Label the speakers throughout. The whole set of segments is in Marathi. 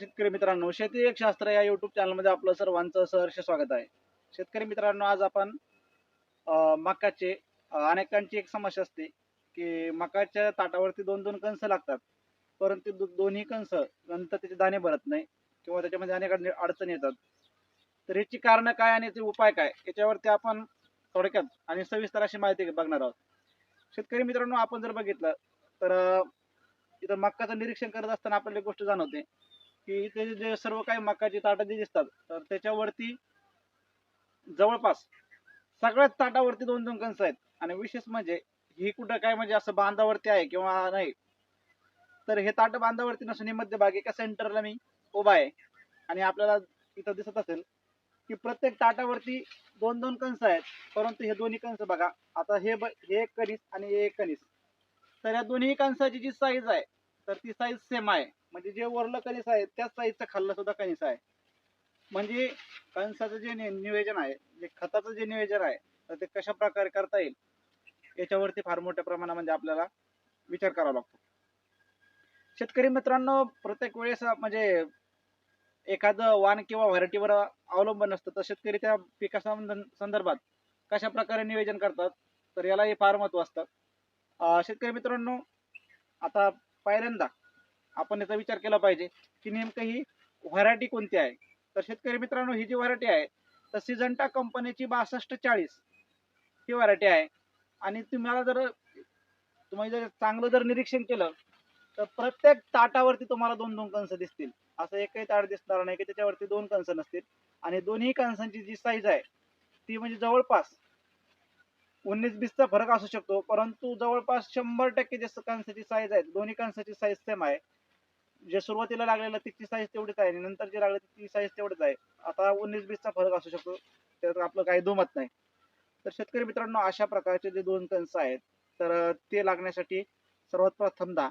Speaker 1: शेतकरी मित्रांनो शेती एक शास्त्र या युट्यूब चॅनलमध्ये आपलं सर्वांचं सहर्ष स्वागत आहे. शेतकरी मित्रांनो आज आपण मकाचे अनेकांची एक समस्या असते की मकाच्या ताटावरती दोन दोन कंस लागतात. परंतु दो- दोन्ही कंस नंतर त्याचे दाणे भरत नाही किंवा त्याच्यामध्ये अनेक अडचणी येतात. तर याची कारणं काय आणि याचे उपाय काय? याच्यावरती आपण थोडक्यात आणि सविस्तर अशी माहिती बघणार आहोत. शेतकरी मित्रांनो आपण जर बघितलं तर इथं मक्काचं निरीक्षण करत असताना आपल्याला एक गोष्ट जाणवते. की इथे जे सर्व काही मकाची ताटं जी दिसतात तर त्याच्यावरती जवळपास सगळ्याच ताटावरती दोन दोन कंस आहेत. आणि विशेष म्हणजे ही कुठं काय म्हणजे असं बांधावरती आहे किंवा नाही तर हे ताट बांधावरती नसून हे मध्यभागी एका सेंटरला मी उभा आहे. आणि आपल्याला इथं दिसत असेल की प्रत्येक ताटावरती दोन दोन कंस आहेत परंतु हे दोन्ही कंस बघा आता हे ब हे एक कणीस आणि हे एक कणीस. तर या दोन्ही कंसाची जी साईज आहे तर ती साईज सेम आहे. म्हणजे जे वरलं कणीस आहे त्याच साईजचं खाल्लं सुद्धा कणीस आहे. म्हणजे कणसाचं जे नियोजन आहे जे खताचं जे नियोजन आहे तर ते कशा प्रकारे करता येईल याच्यावरती फार मोठ्या प्रमाणामध्ये म्हणजे आपल्याला विचार करावा लागतो. शेतकरी मित्रांनो प्रत्येक वेळेस म्हणजे एखादं वाण किंवा व्हरायटीवर अवलंबून असतं तर शेतकरी त्या पिका संदर्भात कशा प्रकारे नियोजन करतात तर यालाही फार महत्त्व असतं. शेतकरी मित्रांनो आता पहिल्यांदा आपण याचा विचार केला पाहिजे की नेमकं ही व्हरायटी कोणती आहे? तर शेतकरी मित्रांनो ही जी व्हरायटी आहे तर सिजंटा कंपनीची बासष्ट चाळीस ही व्हरायटी आहे. आणि तुम्हाला जर तुम्ही जर चांगलं जर निरीक्षण केलं तर प्रत्येक ताटावरती तुम्हाला दोन दोन कंस दिसतील. असं एकही ताट दिसणार नाही की त्याच्यावरती दोन कंस नसतील. आणि दोन्ही कंसांची जी साईज आहे ती म्हणजे जवळपास उन्नीस बीसचा फरक असू शकतो परंतु जवळपास शंभर टक्के जे कांसाची साईज आहे दोन्ही कंसाची साईज सेम आहे. जे सुरुवातीला लागलेलं तिची साईज तेवढीच आहे आणि नंतर जे लागलं ती साईज तेवढीच आहे. आता उन्नीस बीसचा फरक असू शकतो त्यात आपलं काही दुमत नाही. तर शेतकरी मित्रांनो अशा प्रकारचे जे दोन कंस आहेत तर ते लागण्यासाठी सर्वात प्रथमदा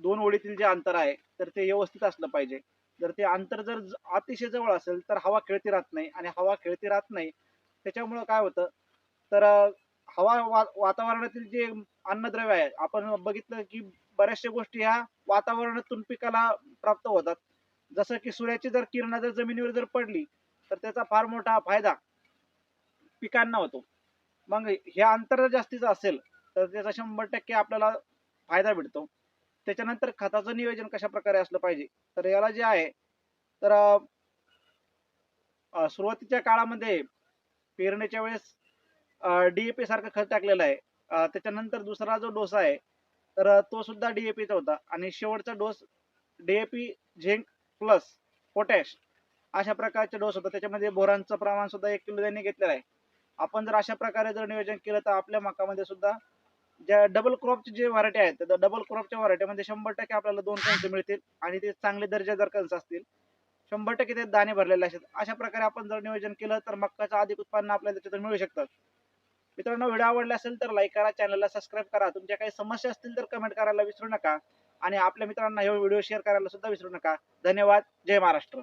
Speaker 1: दोन ओळीतील जे अंतर आहे तर ते व्यवस्थित असलं पाहिजे. जर ते अंतर जर अतिशय जवळ असेल तर हवा खेळती राहत नाही. आणि हवा खेळती राहत नाही त्याच्यामुळं काय होतं? तर हवा वा वातावरणातील जे अन्नद्रव्य आहे आपण बघितलं की बऱ्याचशा गोष्टी ह्या वातावरणातून पिकाला प्राप्त होतात. जसं की सूर्याची जर किरणं जर जमिनीवर जर पडली तर त्याचा फार मोठा फायदा पिकांना होतो. मग हे अंतर जर जास्तीचं असेल तर त्याचा शंभर टक्के आपल्याला फायदा भेटतो. त्याच्यानंतर खताचं नियोजन कशा प्रकारे असलं पाहिजे तर याला जे आहे तर सुरुवातीच्या काळामध्ये पेरण्याच्या वेळेस डीएपी सारखं खत टाकलेलं आहे. त्याच्यानंतर दुसरा जो डोस आहे तर तो सुद्धा डीएपीचा होता. आणि शेवटचा dose DAP zinc plus potash अशा प्रकारचे डोस होता. त्याच्यामध्ये बोरांचं प्रमाण सुद्धा एक किलो त्यांनी घेतलेलं आहे. आपण जर अशा प्रकारे जर नियोजन केलं तर आपल्या मकामध्ये सुद्धा ज्या डबल क्रॉपचे जे व्हरायटी आहेत त्या डबल क्रॉपच्या व्हरायटीमध्ये शंभर टक्के आपल्याला दोन कंस मिळतील आणि ते चांगले दर्जेदार कंस असतील. शंभर टक्के ते दाणे भरलेले असतात. अशा प्रकारे आपण जर नियोजन केलं तर मक्काचं अधिक उत्पन्न आपल्याला त्याच्यातून मिळू शकतात मित्रांनो व्हिडिओ आवडला असेल तर लाईक करा चॅनलला सबस्क्राईब करा. तुमच्या काही समस्या असतील तर कमेंट करायला विसरू नका. आणि आपल्या मित्रांना हे व्हिडिओ शेअर करायला सुद्धा विसरू नका. धन्यवाद. जय महाराष्ट्र.